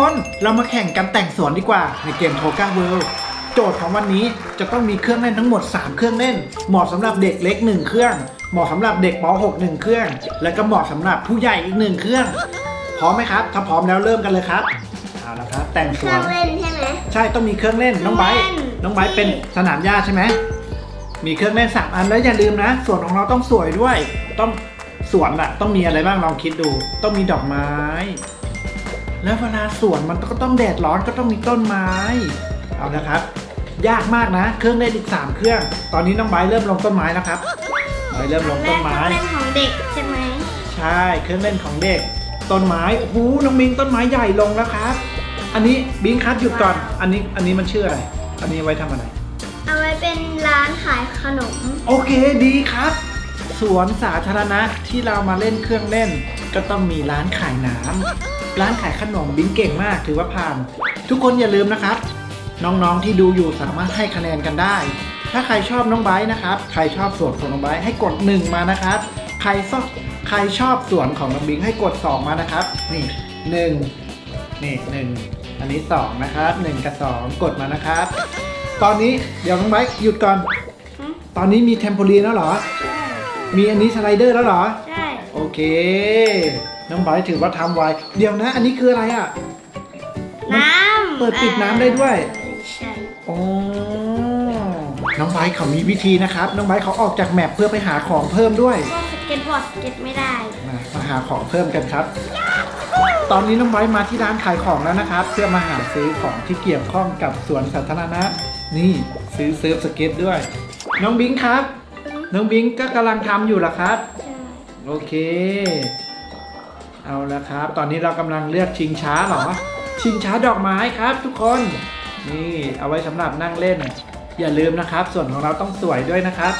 คนเรามาแข่งกันแต่งสวนดีกว่าในเกมโทก้าเวิลด์โจทย์ของวันนี้จะต้องมีเครื่องเล่นทั้งหมด 3 เครื่องเล่น เหมาะสำหรับเด็กเล็ก 1 เครื่อง เหมาะสำหรับเด็กป .6 1 เครื่อง และก็เหมาะสำหรับผู้ใหญ่อีก 1 เครื่อง พร้อมไหมครับ ถ้าพร้อมแล้วเริ่มกันเลยครับเอาละครับแต่งเคสวรื่อนงเล่นใช่ไหม ใช่ต้องมีเครื่องเล่นน้องไบร์ทเครื่องเล่นน้องไบร์ทเป็นสนามหญ้าใช่ไหมมีเครื่องเล่นสามอันแล้วอย่าลืมนะสวนของเราต้องสวยด้วย ต้องสวนอะต้องมีอะไรบ้างลองคิดดู ต้องมีดอกไม้ แล้วเวลาสวนมันก็ต้องแดดร้อนก็ต้องมีต้นไม้ เอานะครับ ยากมากนะ เครื่องเล่นอีก3เครื่อง ตอนนี้น้องไบร์ทเริ่มลงต้นไม้แล้วครับไบร์ทเริ่มลงแรต้กนเครื่ไม้องเล่นของเด็กใช่ไหมใช่ เครื่องเล่นของเด็ก ต้นไม้โอ้โหน้องบิงต้นไม้ใหญ่ลงแล้วครับ อันนี้บิงครับหยุดก่อน อันนี้อันนี้มันชื่ออะไร อันนี้ไว้ทำอะไร เอาไว้เป็นร้านขายขนม โอเคดีครับ สวนสาธารณะที่เรามาเล่นเครื่องเล่น ก็ต้องมีร้านขายน้ำ ร้านขายขนมบิงเก่งมาก ถือว่าผ่าน ทุกคนอย่าลืมนะครับ น้องๆที่ดูอยู่สามารถให้คะแนนกันได้ ถ้าใครชอบน้องไบร์ทนะครับ ใครชอบสวนของน้องไบร์ทให้กด 1 มานะครับ ใครชอบใครชอบสวนของน้องบิงให้กด 2 มานะครับ นี่หนึ่งนี่หนึ่งอันนี้ 2 นะครับ1กับ 2 กดมานะครับ ตอนนี้เดี๋ยวน้องไบร์ทหยุดก่อนหึตอนนี้มีเทมโพลีนแล้วเหรอใช่มีอันนี้สไลเดอร์แล้วเหรอ ใช่ โอเค น้องไบร์ทถือว่าทำไวเดี๋ยวนะ อันนี้คืออะไรอะ น้ำเปิดปิดน้ำได้ด้วย ใช่โอ้น้องไบร์ทเขามีวิธีนะครับ น้องไบร์ทเขาออกจากแมปเพื่อไปหาของเพิ่มด้วยพวกสเก็ตบอร์ดสเก็ตไม่ได้มามาหาของเพิ่มกันครับ ตอนนี้น้องไบร์ทมาที่ร้านขายของแล้วนะครับ เพื่อมาหาซื้อของที่เกี่ยวข้องกับสวนสาธารณะ นี่ซื้อเซิร์ฟสเก็ตด้วย น้องบิงครับ น้องบิงก็กำลังทำอยู่เหรอครับใช่โอเค เอาละครับ ตอนนี้เรากำลังเลือกชิงช้าเหรอ ชิงช้าดอกไม้ครับ ทุกคน นี่เอาไว้สำหรับนั่งเล่น อย่าลืมนะครับ ส่วนของเราต้องสวยด้วยนะครับ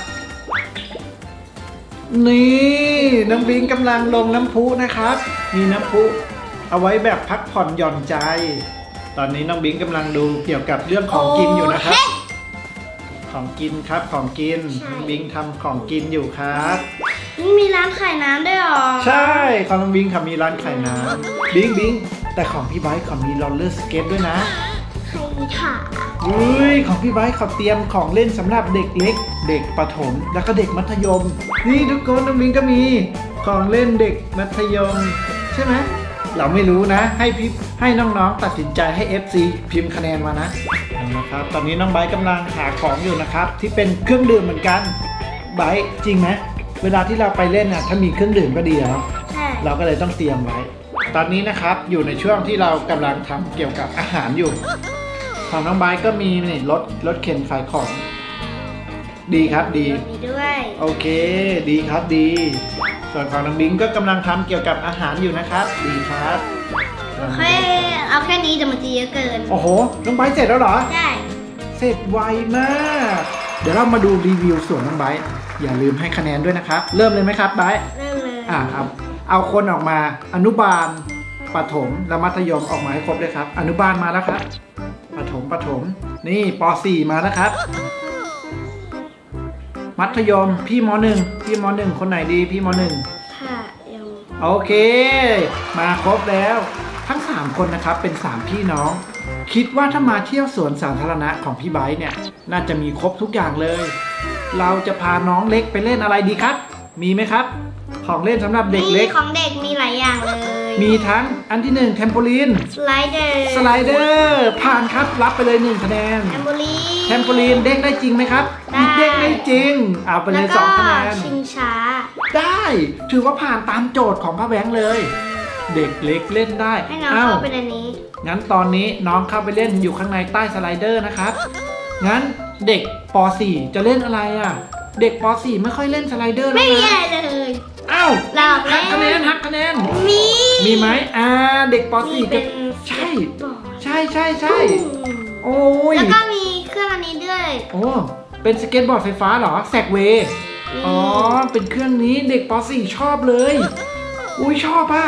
นี่น้องบิงกำลังลงน้ำพุนะครับ มีน้ำพุเอาไว้แบบพักผ่อนหย่อนใจ ตอนนี้น้องบิงกำลังดูเกี่ยวกับเรื่องของกินอยู่นะครับ ของกินครับของกินน้องบิงทำของกินอยู่ครับ นี่มีร้านขายน้ำด้วยเหรอ ใช่ของน้องบิงเขามีร้านขายน้ำบิงบิงแต่ของพี่ไบค์เขามีโรลเลอร์สเก็ตด้วยนะใครถาอุ้ยของพี่ไบค์เขาเตรียมของเล่นสำหรับเด็กเล็ก เด็กประถม แล้วก็เด็กมัธยม นี่ทุกคนน้องบิงก็มีของเล่นเด็กมัธยม ใช่ไหมเราไม่รู้นะ ให้พี่ให้น้องๆ ตัดสินใจให้ FC พิมพ์คะแนนมานะเอานะครับตอนนี้น้องไบค์กำลังหาของอยู่นะครับ ที่เป็นเครื่องดื่มเหมือนกันไบค์จริงไหม เวลาที่เราไปเล่นน่ะถ้ามีเครื่องดื่มก็ดีแล้วใช่เราก็เลยต้องเตรียมไว้ ตอนนี้นะครับอยู่ในช่วงที่เรากำลังทำเกี่ยวกับอาหารอยู่ของน้องไบร์ทก็มีนี่รถรถเข็นขายของ ดีครับดีมีด้วยโอเค ดีครับดี ส่วนของน้องบิงก็กำลังทำเกี่ยวกับอาหารอยู่นะครับ ดีครับโอเคเอาแค่นี้แต่มันจะเยอะเกินโอ้โหน้องไบร์ทเสร็จแล้วเหรอ ใช่เสร็จไวมาก เดี๋ยวเรามาดูรีวิวส่วนน้องไบร์ท อย่าลืมให้คะแนนด้วยนะครับ เริ่มเลยไหมครับไบร์ทเริ่มเลยอ่าเอาเอาคนออกมาอนุบาลปฐมและมัธยมออกมาให้ครบเลยครับ อนุบาลมาแล้วครับปฐมปฐมนี่ป .4 มาแล้วครับ มัธยมพี่ม .1 พี่ม .1 คนไหนดีพี่ม .1 ค่ะยังโอเค มาครบแล้ว ทั้ง 3 คนนะครับเป็น 3 พี่น้อง คิดว่าถ้ามาเที่ยวสวนสาธารณะของพี่ไบร์ทเนี่ย น่าจะมีครบทุกอย่างเลย เราจะพาน้องเล็กไปเล่นอะไรดีครับ มีไหมครับ ของเล่นสำหรับเด็กเล็ก มีของเด็กมีหลายอย่างเลย มีทั้งอันที่หนึ่งเทมโพลีน สไลเดอร์ สไลเดอร์ผ่านครับรับไปเลยหนึ่งคะแนนแอมโบลีเทมโพลีนเด้งได้จริงไหมครับได้ เด้งได้จริง เอาไปเลยสองคะแนน ชิงช้า ได้ ถือว่าผ่านตามโจทย์ของพ่อแบงค์เลย เด็กเล็กเล่นได้ให้น้องอ้าวเข้าไปในนี้ งั้นตอนนี้น้องเข้าไปเล่นอยู่ข้างในใต้สไลเดอร์นะครับ งั้น เด็กป .4 จะเล่นอะไรอะ เด็กป .4 ไม่ค่อยเล่นสไลเดอร์แล้ไม่วมีนะอะไรเลยอ้าวหลอกหัแล้กคะแนนวหักคะแนน มีมีไหมอ่า เด็กปนี่ .4 เป็จะนใช่ บอร์ดใช่ใช่ใช่อืมโอ้ย แล้วก็มีเครื่องอันนี้ด้วย โอ้ เป็นสเก็ตบอร์ดไฟฟ้าเหรอ แซกเวย์ อ๋อ เป็นเครื่องนี้เด็กป .4 ชอบเลย อุ้ยชอบอะ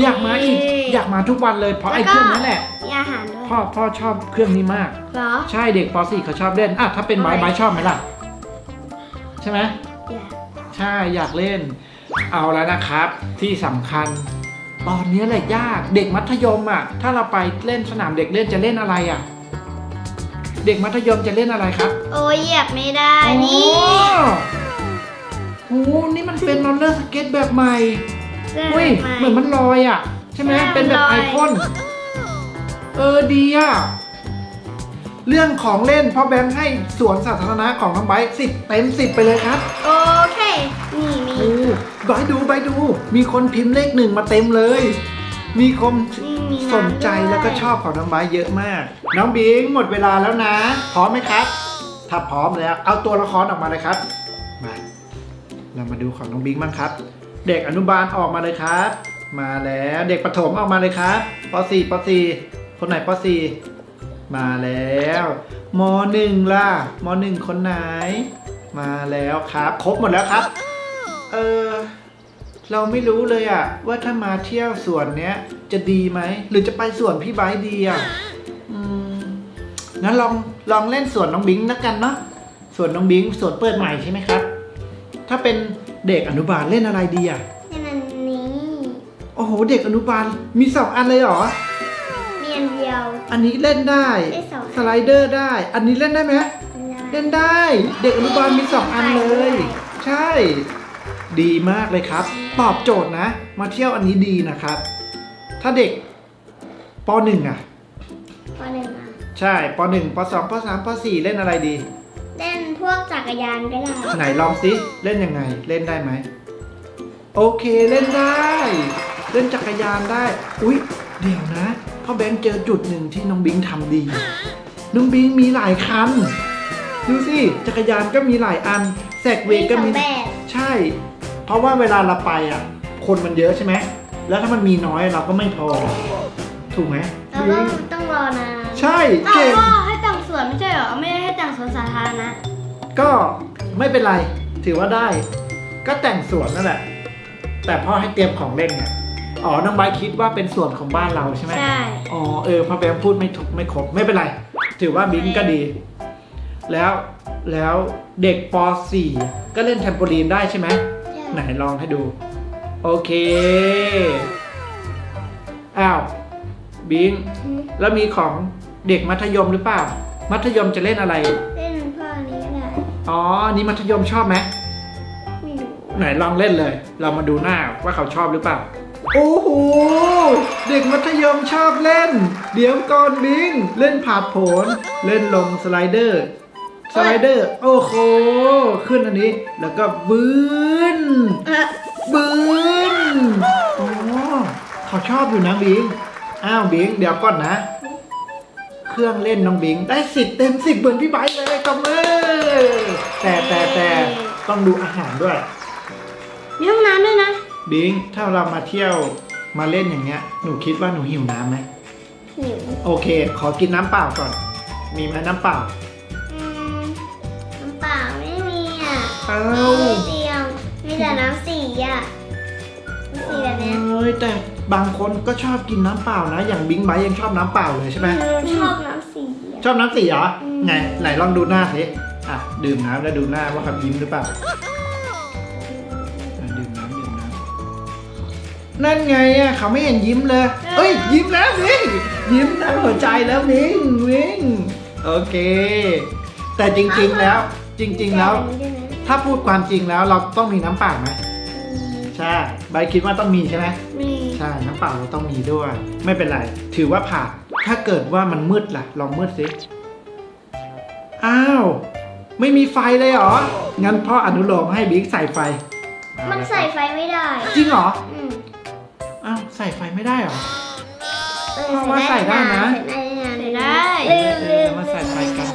อยากมาอีก อยากมาทุกวันเลยเพราะไอ้เครื่องนั้นแหละมี อาหารด้วยพ่อพ่อชอบเครื่องนี้มาก เหรอ ใช่เด็กป .4 เขาชอบเล่นอะถ้าเป็นไบร์ทไบร์ทชอบไหมล่ะ ใช่ไหมอย่าใช่อยากเล่น เอาแล้วนะครับ ที่สำคัญ ตอนนี้แหละยากเด็กมัธยมอะ ถ้าเราไปเล่นสนามเด็กเล่นจะเล่นอะไรอะ เด็กมัธยมจะเล่นอะไรครับโอ้ยเหยียบไม่ได้นี่โอ้โหนี่มันเป็นรอลเลอร์สเก็ตแบบใหม่เรื่องอุ้ยใหม่เหมือนมันลอยอะ ใช่ไหม ใช่เป็นแบบมันลไออยพ่น เออดีอะ เรื่องของเล่นพ่อแบงค์ให้สวนสาธารณะของน้องไบร์ทสิบเต็มสิบไปเลยครับโอเค นี่มีโอ้ไบร์ทดูไบร์ทดู มีคนพิมพ์เลขหนึ่งมาเต็มเลย มีคนนี่มีำสนใจด้วยแล้วก็ชอบของน้องไบร์ทเยอะมาก น้องบิงหมดเวลาแล้วนะ พร้อมไหมครับ ถ้าพร้อมแล้ว เอาตัวละครออกมาเลยครับ มา เรามาดูของน้องบิงบ้างครับ เด็กอนุบาลออกมาเลยครับ มาแล้วเด็กประถมออกมาเลยครับป .4 ป .4 คนไหนป .4 มาแล้วม .1 ล่ะม .1 คนไหน มาแล้วครับ ครบหมดแล้วครับ เออเราไม่รู้เลยอะว่าถ้ามาเที่ยวสวนเนี้ย จะดีไหม หรือจะไปสวนพี่ไบร์ทดีอะอืมงั้นลองลองเล่นสวนน้องบิงแล้วกันเนาะสวนน้องบิงสวนเปิดใหม่ใช่ไหมครับ ถ้าเป็นเด็กอนุบาลเล่นอะไรดีอะนี่มันนี้ โอ้โห เด็กอนุบาลมีสองอันเลยเหรอ มีอันเดียว อันนี้เล่นได้ ได้สองสไลเดอร์ได้ อันนี้เล่นได้ไหมเล่นได้ เด็กอนุบาลมีสองอันเลย ใช่ ดีมากเลยครับ ตอบโจทย์นะ มาเที่ยวอันนี้ดีนะครับ ถ้าเด็กป .1 อะ ปหนึ่งอะใช่ป .1 ป .2 ป .3 ป .4 เล่นอะไรดี เล่นพวกจักรยานก็ได้ไหนลองสิเล่นยังไงเล่นได้ไหม โอเคเล่นได้ เล่นจักรยานได้ อุ๊ย เดี๋ยวนะ พ่อแบงค์เจอจุดหนึ่งที่น้องบิงทำดี น้องบิงมีหลายคัน ดูสิ จักรยานก็มีหลายอันแซกเวย์ก็สอมีงแบบ ใช่ เพราะว่าเวลาเราไปอะ คนมันเยอะใช่ไหม แล้วถ้ามันมีน้อยเราก็ไม่พอ ถูกไหมแล้วก็ต้องรอนานใช่อ้าวเก่งพ่อให้แต่งสวนไม่ใช่เหรอ ไม่ได้ให้แต่งสวนสาธารณะก็ไม่เป็นไร ถือว่าได้ ก็แต่งสวนนั่นแหละ แต่พ่อให้เตรียมของเล่นไง อ๋อ น้องใบร์ทคิดว่าเป็นส่วนของบ้านเราใช่ไหมใช่ อ๋อ เออพ่อแบงค์พูดไม่ถูกไม่ครบไม่เป็นไร ถือว่าบิงก็ดี แล้วแล้วเด็กป .4 ก็เล่นแทมโปลีนได้ใช่ไหม ไหนลองให้ดู โอเค อ้าว บิง แล้วมีของเด็กมัธยมหรือเปล่า มัธยมจะเล่นอะไร เล่นพวกนี้ก็ได้ อ๋อ นี่มัธยมชอบไหม ไหนลองเล่นเลย เรามาดูหน้าว่าเขาชอบหรือเปล่า โอ้โห เด็กมัธยมชอบเล่น เดี๋ยวก่อนบิง เล่นผาดโผนเล่นลงสไลเดอร์ สไลเดอร์ โอ้โห ขึ้นอันนี้ แล้วก็บืนบืนอ๋อเขาชอบอยู่นะบิง อ้าวบิง เดี๋ยวก่อนนะ เครื่องเล่นน้องบิง ได้สิบเต็มสิบเหมือนพี่ไบร์เลยกับมือแต่แต่แต่ต้องดูอาหารด้วย มีห้องน้ำด้วยนะ บิงถ้าเรามาเที่ยวมาเล่นอย่างเงี้ย หนูคิดว่าหนูหิวน้ำไหมหิวโอเค ขอกินน้ำเปล่าก่อน มีไหมน้ำเปล่า อืมน้ำเปล่าไม่มีอะเอ้าไม่เดียวมีแต่น้ำสีอะน้ำสีแบบเนี้ยเอ้ยแต่บางคนก็ชอบกินน้ำเปล่านะ อย่างบิงไบร์ทยังชอบน้ำเปล่าเลยใช่ไหมชอบน้ำสีอะ ชอบน้ำสีเหรอ อืม ไง ไหนลองดูหน้าสิอะ ดื่มน้ำแล้วดูหน้าว่าเขายิ้มหรือเปล่า นั่นไงอะเขาไม่เห็นยิ้มเลย เอ้ย ยิ้มแล้วบิงยิ้มทั้งหัวใจแล้วบิงบิงโอเค แต่จริงๆแล้วจริง ๆ แล้วมีด้วยนะถ้าพูดความจริงแล้วเราต้องมีน้ำเปล่าไหมใช่ใบคิดว่าต้องมีใช่ไหมมีใช่น้ำเปล่าเราต้องมีด้วย ไม่เป็นไร ถือว่าผ่านถ้าเกิดว่ามันมืดล่ะ ลองมืดสิอ้าว ไม่มีไฟเลยเหรอ งั้นพ่ออนุโลมให้บิ๊กใส่ไฟ มันใส่ไฟไม่ได้ จริงเหรอ อืมอ้าวใส่ไฟไม่ได้เหรอ เออเอามาใส่ได้นะ ใส่ได้นะเอลือมเอลือมมาใส่ไฟกัน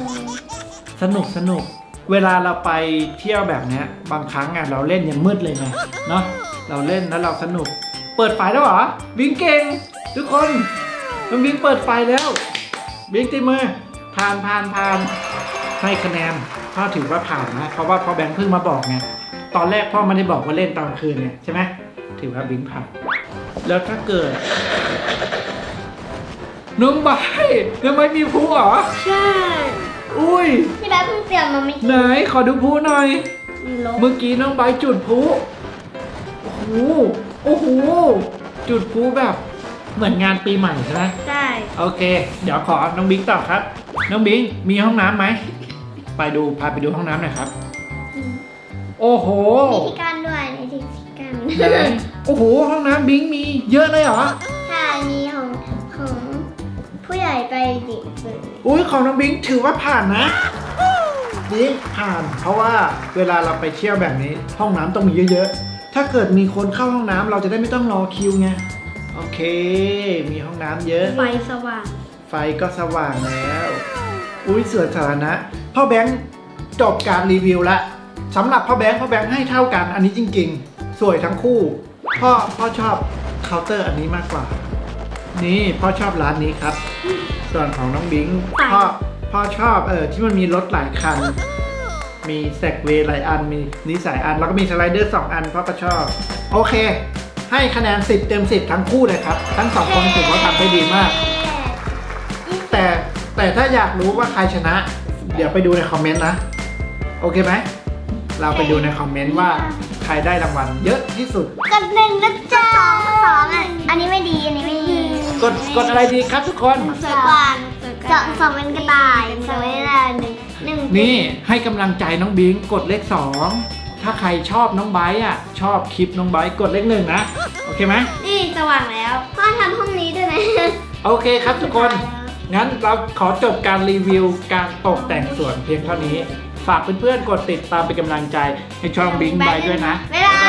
สนุกสนุก เวลาเราไปเที่ยวแบบเนี้ย บางครั้งอะเราเล่นยังมืดเลยไงเนาะเราเล่นแล้วเราสนุก เปิดไฟแล้วเหรอบิงเก่ง ทุกคนน้องบิงเปิดไฟแล้ว บิงตีมือผ่านผ่านผ่านให้คะแนนพ่อถือว่าผ่านนะเพราะว่าพ่อแบงค์เพิ่งมาบอกไงตอนแรกพ่อไม่ได้บอกว่าเล่นตอนคืนไงใช่ไหมถือว่าบิงผ่าน แล้วถ้าเกิด น้องใบทำไมมีผู้เหรอ ใช่ อุ้ย พี่แบ๊บเพิ่งเตรียมมาไม่ไหน ขอดูผู้หน่อย ลบเมื่อกี้น้องใบร์ทจุดพลุโอ้โห โอ้โห จุดพลุแบบ เหมือนงานปีใหม่ใช่ไหมใช่โอเค เดี๋ยวขอน้องบิงต่อครับ น้องบิงมีห้องน้ำไหม ไปดู พาไปดูห้องน้ำหน่อยครับ โอ้โห มีที่กั้นด้วยมีที่กั้น ไหน โอ้โห ห้องน้ำบิงมีเยอะเลยเหรอใช่มีของของผู้ใหญ่ไปเด็กเลย อุ้ยของน้องบิงถือว่าผ่านนะบิงผ่าน เพราะว่าเวลาเราไปเที่ยวแบบนี้ ห้องน้ำต้องมีเยอะๆ ถ้าเกิดมีคนเข้าห้องน้ำเราจะได้ไม่ต้องรอคิวไง โอเค มีห้องน้ำเยอะ ไฟสว่าง ไฟก็สว่างแล้ว อุ้ยสวนสาธารณะพ่อแบงค์จบการรีวิวละสำหรับพ่อแบงค์พ่อแบงค์ให้เท่ากันอันนี้จริง ๆ สวยทั้งคู่ พ่อพ่อชอบเคาน์เตอร์อันนี้มากกว่า นี่พ่อชอบร้านนี้ครับ ส่วนของน้องบิงพ่อพ่อชอบเออที่มันมีรถหลายคัน มีแซกเวย์หลายอันมีนิสัยอัน แล้วก็มีสไลเดอร์สองอันพ่อก็ชอบ โอเค ให้คะแนน 10 เต็ม 10 ทั้งคู่เลยครับ ทั้งสองคนถือว่าทำได้ดีมาก แต่แต่ถ้าอยากรู้ว่าใครชนะ เดี๋ยวไปดูในคอมเมนต์นะ โอเคไหม เราไปดูในคอมเมนต์ว่าใครได้รางวัลเยอะที่สุด กดหนึ่งนะจ๊ะสองสองอะอันนี้ไม่ดีอันนี้ไม่ดีกดกดอะไรดีครับทุกคน สวยกว่าสองสองเป็นกระต่ายสองเป็นอะไรหนึ่งหนึ่งนี่ให้กำลังใจน้องบิงกดเลข2ถ้าใครชอบน้องไบร์ทอะ ชอบคลิปน้องไบร์ทกดเลขหนึ่งนะ โอเคไหมนี่สว่างแล้วพ่อทำห้องนี้ด้วยไหมโอเคครับทุกคน งั้นเราขอจบการรีวิวการตกแต่งสวนเพียงเท่านี้ ฝากเพื่อนๆกดติดตามเป็นกำลังใจให้ช่องบิงไบร์ทด้วยนะ บ๊ายบ